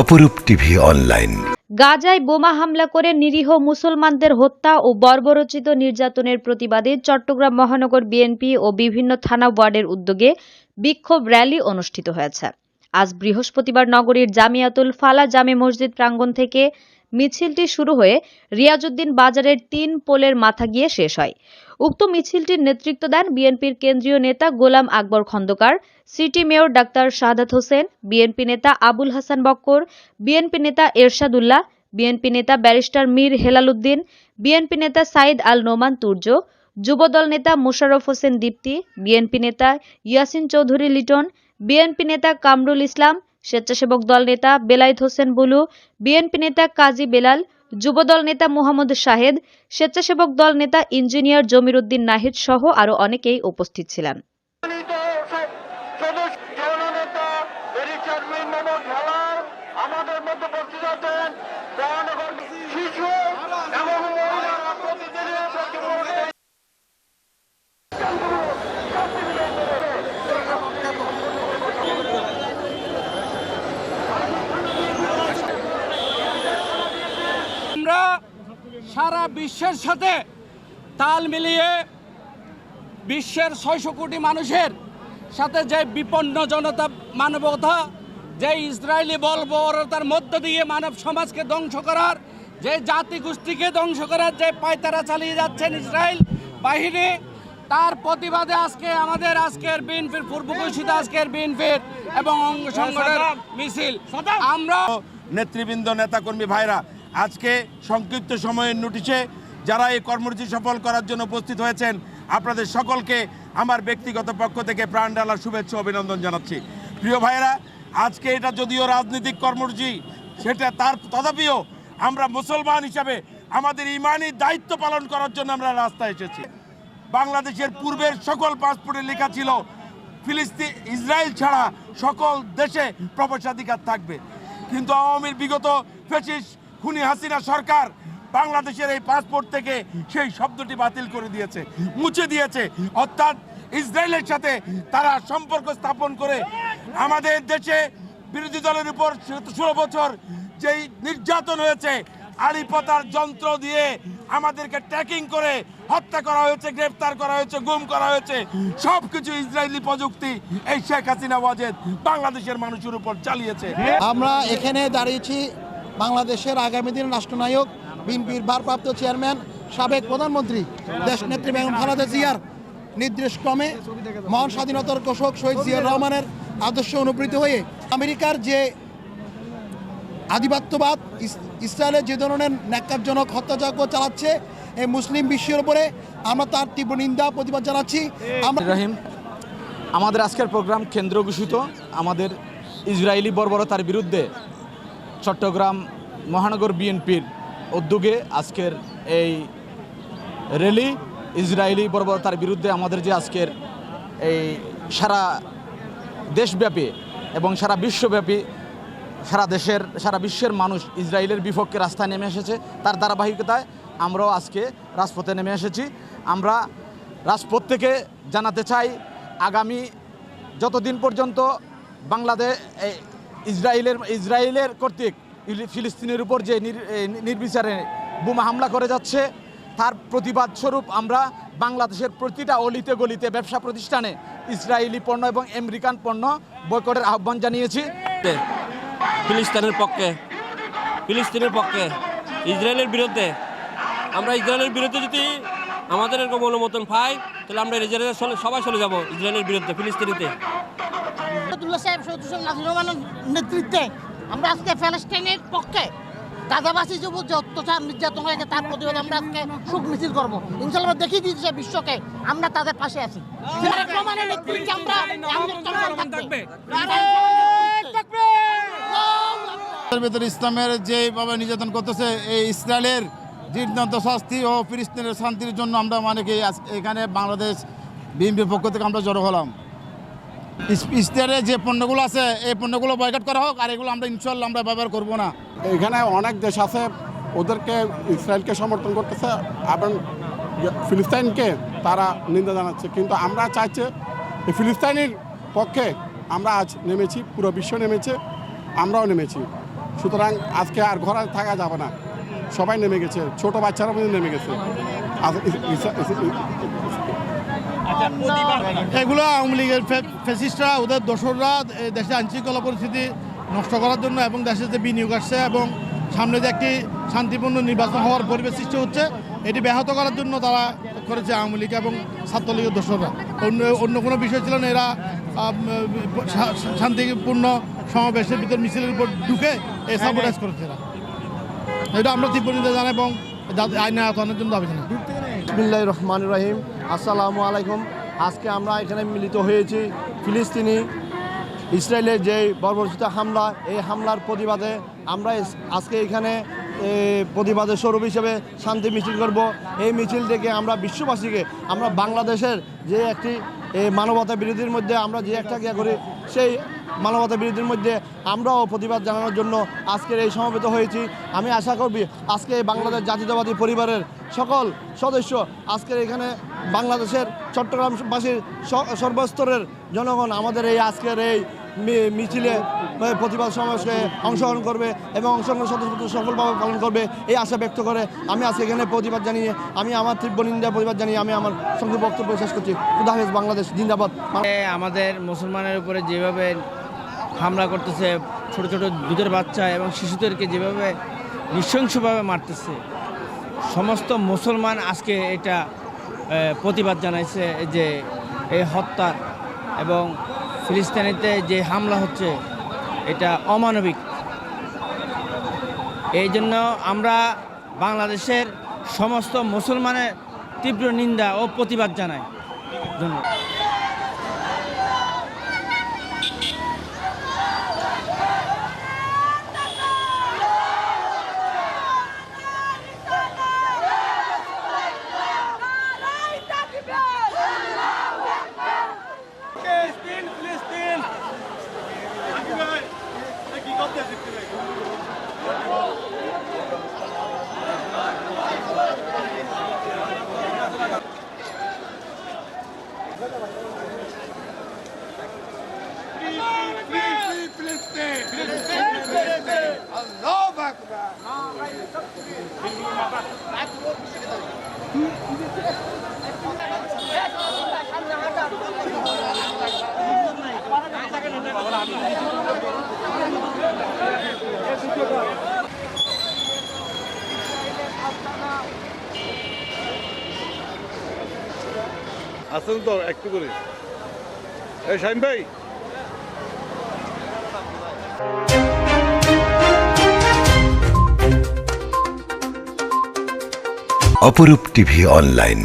অপরূপ TV online. গাজায় বোমা হামলা করে নিরীহ মুসলমানদের হত্যা ও বর্বরচিত নির্যাতনের প্রতিবাদে চট্টগ্রাম মহানগর বিএনপি ও বিভিন্ন থানা ওয়ার্ডের উদ্যোগে বিক্ষোভ র্যালি অনুষ্ঠিত হয়েছে। আজ বৃহস্পতিবার নগরীর জামিয়াতুল ফালা জামে মসজিদ প্রাঙ্গণ থেকে মিছিলটি শুরু হয়ে রিয়াজউদ্দিন বাজারের তিন পোলের মাথা গিয়ে শেষ হয়। উক্ত মিছিলটির নেতৃত্ব দেন বিএনপির কেন্দ্রীয় নেতা Golam Akbar Khandakar, city mayor doctor Shahadat Hossain, BNP নেতা আবুল হাসান বক্কর, বিএনপি নেতা এরশাদুল্লাহ, বিএনপি নেতা ব্যারিস্টার মীর হেলাল উদ্দিন বিএনপি নেতা সাইদ আল নোমান তুর্য, যুবদল নেতা মোশাররফ হোসেন দীপ্তি, বিএনপি নেতা ইয়াসিন চৌধুরী লিটন, বিএনপি নেতা কামরুল ইসলাম স্বেচ্ছাসেবক দল নেতা বেলায়েত হোসেন বুলু, বিএনপি নেতা কাজী বেলাল, যুবদল নেতা মোহাম্মদ শাহেদ, স্বেচ্ছাসেবক দল নেতা ইঞ্জিনিয়ার জমির উদ্দিন নাহিদ সহ আরও অনেকেই উপস্থিত ছিলেন সম্মানিত সদস্য জননেতা ব্যারিস্টার মীর মোহাম্মদ হেলাল আমাদের মধ্যে উপস্থিত আছেন মহানগর শিশু এবং মহিলারা প্রতিদিনের প্রতিমূর্তি আমরা সারা বিশ্বের সাথে তাল মিলিয়ে বিশ্বের ছয়শো কোটি মানুষের সাথে যে বিপন্ন জনতা মানবতা যে ইসরায়েলি বলবরতার মধ্য দিয়ে মানব সমাজকে ধ্বংস করার যে জাতি গোষ্ঠীকে ধ্বংস করার যে পায়তারা চালিয়ে যাচ্ছেন ইসরায়েল বাহিনী তার প্রতিবাদে আজকে আমাদের আজকের বিএনপির পূর্ব ঘোষিত আজকের বিএনপির এবং অঙ্গ সংগঠনের মিছিল। আমরা নেতৃবৃন্দ নেতাকর্মী ভাইরা আজকে সংক্ষিপ্ত সময়ের নোটিশে যারা এই কর্মসূচি সফল করার জন্য উপস্থিত হয়েছেন, আপনাদের সকলকে আমার ব্যক্তিগত পক্ষ থেকে প্রাণ ডালার শুভেচ্ছা অভিনন্দন জানাচ্ছি। প্রিয় ভাইরা আজকে এটা যদিও রাজনৈতিক কর্মসূচি, সেটা তার তথাপিও আমরা মুসলমান হিসাবে আমাদের ইমানি দায়িত্ব পালন করার জন্য আমরা রাস্তায় এসেছি। বাংলাদেশের পূর্বের সকল পাসপোর্টে লেখা ছিল ফিলিস্তিন ইসরায়েল ছাড়া সকল দেশে প্রবেশাধিকার থাকবে। কিন্তু আওয়ামীর বিগত ফেসিস খুনি হাসিনা সরকার বাংলাদেশের এই পাসপোর্ট থেকে সেই শব্দটি বাতিল করে দিয়েছে, মুছে দিয়েছে। অর্থাৎ ইসরায়েলের সাথে তারা সম্পর্ক স্থাপন করে আমাদের দেশে বিরোধী দলের উপর ষোলো বছর যেই নির্যাতন হয়েছে, আড়িপতার যন্ত্র দিয়ে আমাদেরকে ট্র্যাকিং করে হত্যা করা হয়েছে গ্রেফতার করা হয়েছে, গুম করা হয়েছে সব কিছু ইসরায়েলি প্রযুক্তি এই শেখ হাসিনা ওয়াজেদ বাংলাদেশের মানুষের উপর চালিয়েছে। আমরা এখানে দাঁড়িয়েছি বাংলাদেশের আগামী দিনের রাষ্ট্রনায়ক বিএনপির ভারপ্রাপ্ত চেয়ারম্যান, সাবেক প্রধানমন্ত্রী, দেশ নেত্রী বেগম খালেদা জিয়ার নির্দেশক্রমে মহান স্বাধীনতার ঘোষক শহীদ জিয়াউর রহমানের আদর্শ অনুপ্রীত হয়ে আমেরিকার যে আধিপত্যবাদ, ইস- ইসরায়েলের যে ধরনের ন্যাক্কারজনক হত্যাযজ্ঞ চালাচ্ছে এই মুসলিম বিশ্বের উপরে, আমরা তার তীব্র নিন্দা, প্রতিবাদ জানাচ্ছি। আমরা রাহিম, আমাদের আজকের প্রোগ্রাম কেন্দ্র ঘোষিত আমাদের ইসরায়েলি বর্বরতার বিরুদ্ধে চট্টগ্রাম মহানগর বিএনপির উদ্যোগে আজকের এই র্যালি ইসরায়েলি বর্বরতার বিরুদ্ধে আমাদের যে আজকের এই সারা দেশব্যাপী এবং সারা বিশ্বব্যাপী সারা দেশের, সারা বিশ্বের মানুষ ইসরায়েলের বিপক্ষে রাস্তায় নেমে এসেছে, তার ধারাবাহিকতায় আমরাও আজকে রাজপথে নেমে এসেছি। আমরা রাজপথ থেকে জানাতে চাই, আগামী যতদিন পর্যন্ত বাংলাদেশ ইসরায়েলের ইসরায়েলের কর্তৃক ফিলিস্তিনের উপর যে নির- নির্বিচারে বোমা হামলা করে যাচ্ছে তার প্রতিবাদ স্বরূপ আমরা বাংলাদেশের প্রতিটা অলিতে গলিতে ব্যবসা প্রতিষ্ঠানে ইসরায়েলি পণ্য এবং আমেরিকান পণ্য বয়কটের আহ্বান জানিয়েছি। ফিলিস্তিনের পক্ষে ফিলিস্তিনের পক্ষে ইসরায়েলের বিরুদ্ধে। আমরা ইসরায়েলের বিরুদ্ধে যদি আমাদের এরকম অনুমোদন পাই তাহলে আমরা ইসরায়েলের সবাই চলে যাব ইসরায়েলের বিরুদ্ধে ফিলিস্তিনিতে। নেতৃত্বে আমরা আজকে প্যালেস্টাইনের পক্ষে গাজাবাসী যুব যে অত্যাচার নির্যাতন হয়েছে তার প্রতিবাদে আমরা আজকে সুখ মিছিল করব। ইনশাল্লাহ আমরা দেখিয়ে দিয়েছে বিশ্বকে আমরা তাদের পাশে আছি। নেতৃত্বে আমরা ভেতরে ইসলামের যেভাবে নির্যাতন করতেছে এই ইসরায়েলের দীর্ঘান্ত শাস্তি ও ফিলিস্তিনের শান্তির জন্য আমরা মানে কি আজ এখানে বাংলাদেশ বিএনপির পক্ষ থেকে আমরা জড়ো হলাম। ইস- যে পণ্যগুলো আছে, এই পণ্যগুলো বয়কট করা হোক, আর এগুলো আমরা ইনশাল্লাহ আমরা ব্যবহার করব না। এখানে অনেক দেশ আছে, ওদেরকে ইসরায়েলকে সমর্থন করতেছে, এবং ফিলিস্তাইনকে তারা নিন্দা জানাচ্ছে। কিন্তু আমরা চাইছে ফিলিস্তাইনের পক্ষে আমরা আজ নেমেছি, পুরো বিশ্ব নেমেছে, আমরাও নেমেছি। সুতরাং আজকে আর ঘরে থাকা যাবে না। সবাই নেমে গেছে, ছোট বাচ্চারা নেমে গেছে। এগুলো আওয়ামী লীগের ফেসিস্টরা ওদের দোসররা দেশে আইনশৃঙ্খলা পরিস্থিতি নষ্ট করার জন্য এবং দেশে যে বিনিয়োগ আসছে এবং সামনে যে একটি শান্তিপূর্ণ নির্বাচন হওয়ার পরিবেশ সৃষ্টি হচ্ছে এটি ব্যাহত করার জন্য তারা করেছে আওয়ামী লীগ এবং ছাত্রলীগের দোসররা। অন্য অন্য কোনো বিষয় ছিল না এরা শান্তিপূর্ণ সমাবেশের ভিতর মিছিলের উপর ঢুকে এ সাবোটাইজ করেছে এরা। এটা আমরা তীব্র নিন্দা জানাই এবং যাতে আইনে আওতানোর জন্য দাবি জানাই। বিসমিল্লাহ রহমান রহিম। আসসালামু আলাইকুম। আজকে আমরা এখানে মিলিত হয়েছি ফিলিস্তিনি ইসরায়েলের যে বর্বরচিত হামলা, এই হামলার প্রতিবাদে আমরা আজকে এখানে প্রতিবাদের স্বরূপ হিসেবে শান্তি মিছিল করব। এই মিছিল থেকে আমরা বিশ্ববাসীকে, আমরা বাংলাদেশের যে একটি মানবতা বিরোধীর মধ্যে আমরা যে একটা ইয়ে করি, সেই মানবতা বিরোধীর মধ্যে আমরাও প্রতিবাদ জানানোর জন্য আজকের এই সমবেত হয়েছি। আমি আশা করবি আজকে বাংলাদেশ জাতীয়তাবাদী পরিবারের সকল সদস্য আজকের এখানে বাংলাদেশের চট্টগ্রামবাসীর সর্বস্তরের জনগণ আমাদের এই আজকের এই মিছিলে প্রতিবাদ সমাবেশে অংশগ্রহণ করবে এবং অংশগ্রহণ সদস্য সফলভাবে পালন করবে এই আশা ব্যক্ত করে আমি আজকে এখানে প্রতিবাদ জানিয়ে আমি আমার তীব্র নিন্দা প্রতিবাদ জানিয়ে আমি আমার সংক্ষিপ্ত বক্তব্য শেষ করছি। খুদাহাফেজ বাংলাদেশ, জিন্দাবাদ। আমাদের মুসলমানের উপরে যেভাবে হামলা করতেছে, ছোট ছোট দুধের বাচ্চা এবং শিশুদেরকে যেভাবে নৃশংসভাবে মারতেছে, সমস্ত মুসলমান আজকে এটা প্রতিবাদ জানাইছে যে এই হত্যা এবং ফিলিস্তিনিতে যে হামলা হচ্ছে, এটা অমানবিক। এই জন্য আমরা বাংলাদেশের সমস্ত মুসলমানের তীব্র নিন্দা ও প্রতিবাদ জানাই। ধন্যবাদ। আসুন তো একটু করে। এই শাহিন ভাই। অপরূপ টিভি অনলাইন।